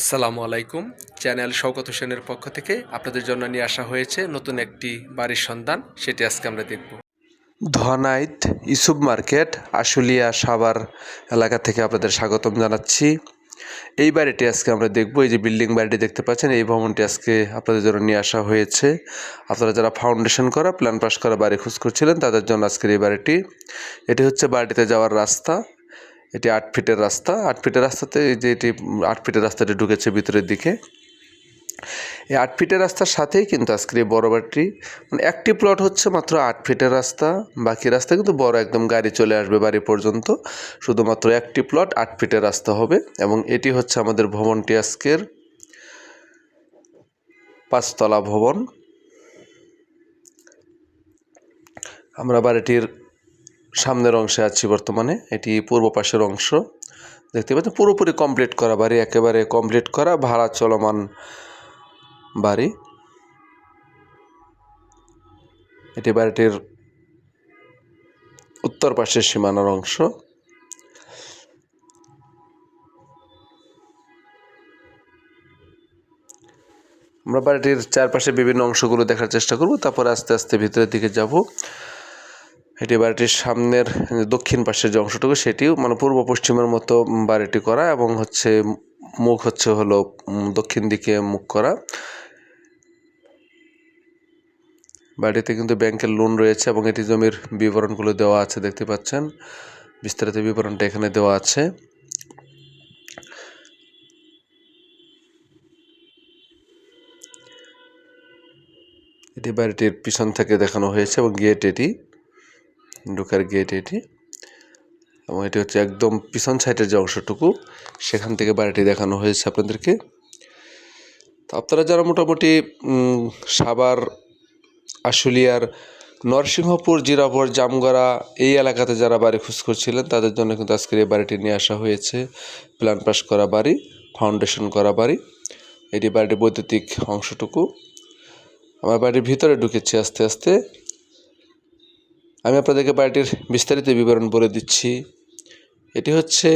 আসসালামু আলাইকুম। চ্যানেল শওকত হোসেনের পক্ষ থেকে আপনাদের জন্য নিয়ে আসা হয়েছে নতুন একটি বাড়ির সন্ধান। সেটি আজকে আমরা দেখব। ধনাইত ইসুব মার্কেট, আশুলিয়া সাভার এলাকা থেকে আপনাদের স্বাগতম জানাচ্ছি। এই বাড়িটি আজকে আমরা দেখব। এই যে বিল্ডিং বাড়িটি দেখতে পাচ্ছেন, এই ভবনটি আজকে আপনাদের জন্য নিয়ে আসা হয়েছে। আপনারা যারা ফাউন্ডেশন করা, প্ল্যান পাস করা বাড়ি খোঁজ করছিলেন, তাদের জন্য আজকের এই বাড়িটি। এটি হচ্ছে বাড়িতে যাওয়ার রাস্তা। এটি আট ফিটের রাস্তা। আট ফিটের রাস্তাতে এই যে এটি, আট ফিটের রাস্তাটি ঢুকেছে ভিতরের দিকে। এই আট ফিটের রাস্তার সাথেই কিন্তু আজকের এই বড় বাড়িটি। মানে একটি প্লট হচ্ছে মাত্র আট ফিটের রাস্তা। বাকি রাস্তা কিন্তু বড় একদম গাড়ি চলে আসবে বাড়ি পর্যন্ত। শুধুমাত্র একটি প্লট আট ফিটের রাস্তা হবে এবং এটি হচ্ছে আমাদের ভবনটি আজকের। পাঁচতলা ভবন। আমরা বাড়িটির সামনের অংশে আছি বর্তমানে। এটি পূর্ব পাশের অংশ। দেখতে পাচ্ছেন, পুরোপুরি কমপ্লিট করা বাড়ি, একেবারে কমপ্লিট করা ভাড়া চলমান বাড়ি। এটি বাড়িটির উত্তর পাশের সীমানার অংশ। আমরা বাড়িটির চারপাশে বিভিন্ন অংশগুলো দেখার চেষ্টা করব, তারপরে আস্তে আস্তে ভিতরের দিকে যাব। এটি বাড়িটির সামনের দক্ষিণ পাশের যে অংশটুকু, সেটিও মানে পূর্ব পশ্চিমের মতো বাড়িটি করা এবং হচ্ছে মুখ হচ্ছে হলো দক্ষিণ দিকে মুখ করা। বাড়িতে কিন্তু ব্যাংকের লোন রয়েছে এবং এটি জমির বিবরণগুলো দেওয়া আছে, দেখতে পাচ্ছেন। বিস্তারিত বিবরণটা এখানে দেওয়া আছে। এটি বাড়িটির পিছন থেকে দেখানো হয়েছে এবং গেট এটি। ঢোকার গেট এটি। এবং এটি হচ্ছে একদম পিছন সাইডের যে অংশটুকু, সেখান থেকে বাড়িটি দেখানো হয়েছে আপনাদেরকে। তো আপনারা যারা মোটামুটি সাভার, আশুলিয়ার, নরসিংহপুর জিরাপুর জামগড়া এই এলাকাতে যারা বাড়ি খোঁজ করছিলেন তাদের জন্য কিন্তু আজকের এই বাড়িটি নিয়ে আসা হয়েছে। প্ল্যান পাস করা বাড়ি ফাউন্ডেশন করা বাড়ি। এটি বাড়িটির বৈদ্যুতিক অংশটুকু। আমার বাড়ির ভিতরে ঢুকেছি আস্তে আস্তে। আমি আপনাদেরকে বাড়িটির বিস্তারিত বিবরণ বলে দিচ্ছি। এটি হচ্ছে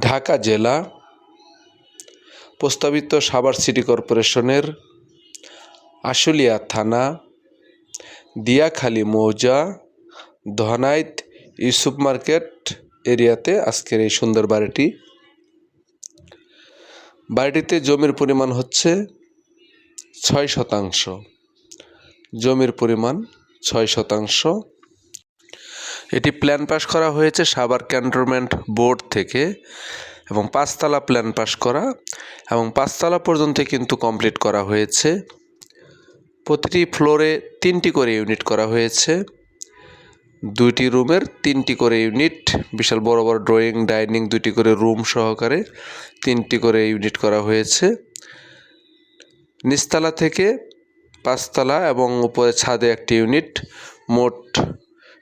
ঢাকা জেলা প্রস্তাবিত সাভার সিটি কর্পোরেশনের আশুলিয়া থানা, দিয়াখালী মৌজা, ধনাইত ইউসুফ মার্কেট এরিয়াতে আজকের এই সুন্দর বাড়িটি। বাড়িটিতে জমির পরিমাণ হচ্ছে ছয় শতাংশ। জমির পরিমাণ ছয় শতাংশ। এটি প্ল্যান পাস করা হয়েছে সাভার ক্যান্টনমেন্ট বোর্ড থেকে এবং পাঁচতলা প্ল্যান পাস করা এবং পাঁচতলা পর্যন্ত কিন্তু কমপ্লিট করা হয়েছে। প্রতিটি ফ্লোরে তিনটি করে ইউনিট করা হয়েছে। দুইটি রুমের তিনটি করে ইউনিট বিশাল বড় বড় ড্রয়িং ডাইনিং দুটি করে রুম সহকারে তিনটি করে ইউনিট করা হয়েছে। নিচতলা থেকে পাঁচতলা এবং উপরে ছাদে একটি ইউনিট, মোট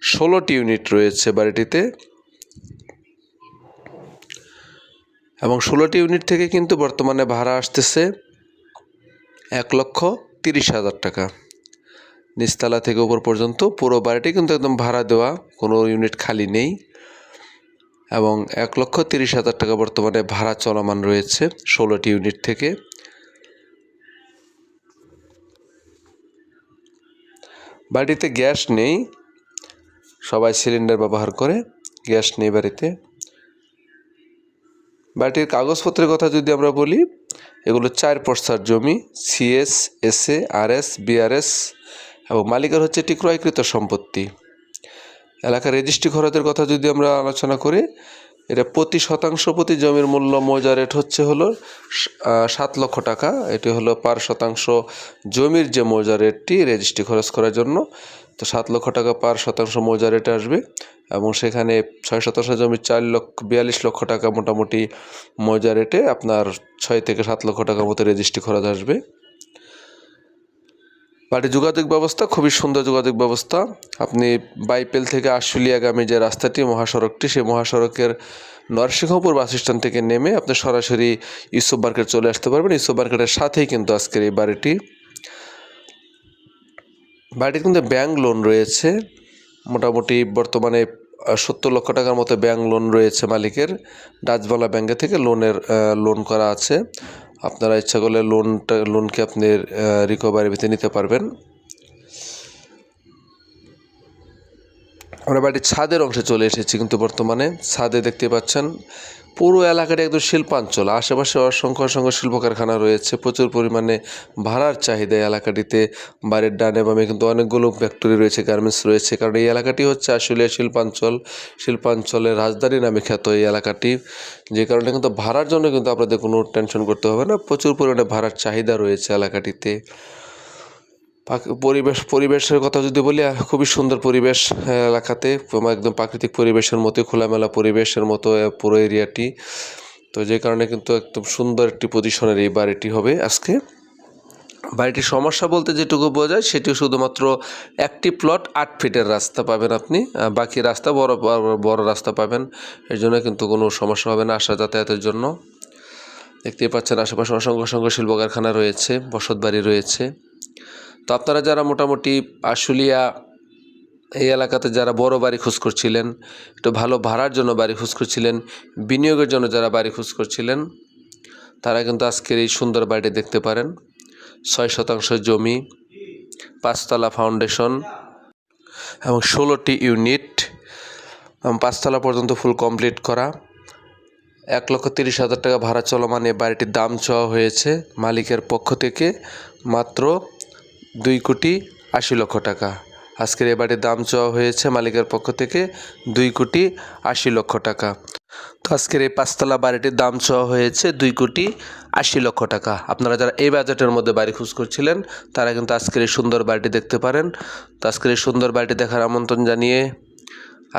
ষোলোটি ইউনিট রয়েছে বাড়িটিতে। এবং ষোলোটি ইউনিট থেকে কিন্তু বর্তমানে ভাড়া আসতেছে এক লক্ষ তিরিশ হাজার টাকা। নিচতলা থেকে উপর পর্যন্ত পুরো বাড়িটি কিন্তু একদম ভাড়া দেওয়া, কোনো ইউনিট খালি নেই। এবং এক লক্ষ তিরিশ হাজার টাকা বর্তমানে ভাড়া চলমান রয়েছে ষোলোটি ইউনিট থেকে। বাড়িতে গ্যাস নেই, সবাই সিলিন্ডার ব্যবহার করে গ্যাস নেই বাড়িতে। বাড়িটির কাগজপত্রের কথা যদি আমরা বলি, এগুলো চার পর্সার জমি, সিএস, এসএ, আরএস, বিআরএস এবং মালিকের হচ্ছে এটি ক্রয়কৃত সম্পত্তি। এলাকার রেজিস্ট্রি খরচের কথা যদি আমরা আলোচনা করি এটা প্রতি শতাংশ প্রতি জমির মূল্য মৌজা রেট হচ্ছে হলো সাত লক্ষ টাকা। এটি হলো পার শতাংশ জমির যে মৌজা রেটটি রেজিস্ট্রি খরচ করার জন্য। তো সাত লক্ষ টাকা পার শতাংশ মৌজা রেটে আসবে এবং সেখানে ছয় শতাংশ জমি চার লক্ষ, বিয়াল্লিশ লক্ষ টাকা মোটামুটি মৌজা রেটে আপনার ছয় থেকে সাত লক্ষ টাকার মতো রেজিস্ট্রি খরচ আসবে। বাড়ির যোগাযোগ ব্যবস্থা, খুবই সুন্দর যোগাযোগ ব্যবস্থা। আপনি বাইপেল থেকে আশুলিয়াগামী যে রাস্তাটি, মহাসড়কটি, সেই মহাসড়কের নরসিংহপুর বাস স্ট্যান্ড থেকে নেমে আপনি সরাসরি ইউসুফ মার্কেট চলে আসতে পারবেন। ইউসুফ মার্কেটের সাথেই কিন্তু আজকের এই বাড়িটি। বাড়িটির কিন্তু ব্যাংক লোন রয়েছে। মোটামুটি বর্তমানে সত্তর লক্ষ টাকার মতো ব্যাংক লোন রয়েছে মালিকের। ডাচবাংলা ব্যাংকে থেকে লোনের লোন করা আছে। আপনারা ইচ্ছা করলে লোনটা লোনকে আপনি রিকভারি ভিতরে নিতে পারবেন। আমরা বাড়ির ছাদের অংশে চলে এসেছি কিন্তু বর্তমানে। ছাদে দেখতে পাচ্ছেন পুরো এলাকাটা একদম শিল্পাঞ্চল। আশেপাশে অসংখ্য অসংখ্য শিল্প কারখানা রয়েছে। প্রচুর পরিমাণে ভাড়ার চাহিদা এলাকাটিতে। বাড়ির ডানে বামে কিন্তু অনেকগুলো ফ্যাক্টরি রয়েছে গার্মেন্টস রয়েছে। কারণ এই এলাকাটি হচ্ছে আসলে শিল্পাঞ্চল। শিল্পাঞ্চলের রাজধানী নামে খ্যাত এই এলাকাটি। যে কারণে কিন্তু ভাড়ার জন্য কিন্তু আপনাদের কোনো টেনশন করতে হবে না। প্রচুর পরিমাণে ভাড়ার চাহিদা রয়েছে এলাকাটিতে। পরিবেশ, পরিবেশের কথা যদি বলি খুবই সুন্দর পরিবেশ এলাকাতে একদম প্রাকৃতিক পরিবেশের মতোই, খোলামেলা পরিবেশের মতো পুরো এরিয়াটি। তো যে কারণে কিন্তু একদম সুন্দর একটি পজিশনের এই বাড়িটি হবে আজকে। বাড়িটির সমস্যা বলতে যেটুকু বোঝায়, সেটি শুধুমাত্র একটি প্লট আট ফিটের রাস্তা পাবেন আপনি বাকি রাস্তা বড়, বড়- বড় রাস্তা পাবেন। এর জন্য কিন্তু কোনো সমস্যা হবে না আসা যাতায়াতের জন্য। দেখতেই পাচ্ছেন, আশেপাশে অসংখ্য অসংখ্য শিল্প কারখানা রয়েছে বসত বাড়ি রয়েছে। তো আপনারা যারা মোটামুটি আশুলিয়া এই এলাকাতে যারা বড় বাড়ি খোঁজ করছিলেন, একটু ভালো ভাড়ার জন্য বাড়ি খোঁজ করছিলেন, বিনিয়োগের জন্য যারা বাড়ি খোঁজ করছিলেন, তারা কিন্তু আজকের এই সুন্দর বাড়িটি দেখতে পারেন। ছয় শতাংশ জমি, পাঁচতলা ফাউন্ডেশন এবং ষোলোটি ইউনিট পাঁচতলা পর্যন্ত ফুল কমপ্লিট করা। এক লক্ষ তিরিশ হাজার টাকা ভাড়া চলমান এই বাড়িটির দাম চাওয়া হয়েছে মালিকের পক্ষ থেকে মাত্র দুই কোটি আশি লক্ষ টাকা। আজকের এই বাড়ির দাম চাওয়া হয়েছে মালিকের পক্ষ থেকে দুই কোটি আশি লক্ষ টাকা। তো আজকের এই পাঁচতলা বাড়িটির দাম চাওয়া হয়েছে দুই কোটি আশি লক্ষ টাকা। আপনারা যারা এই বাজেটের মধ্যে বাড়ি খোঁজ করছিলেন, তারা কিন্তু আজকের এই সুন্দর বাড়িটি দেখতে পারেন। তো আজকের এই সুন্দর বাড়িটি দেখার আমন্ত্রণ জানিয়ে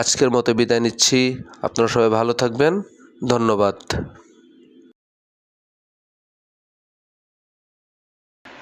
আজকের মতো বিদায় নিচ্ছি। আপনারা সবাই ভালো থাকবেন। ধন্যবাদ।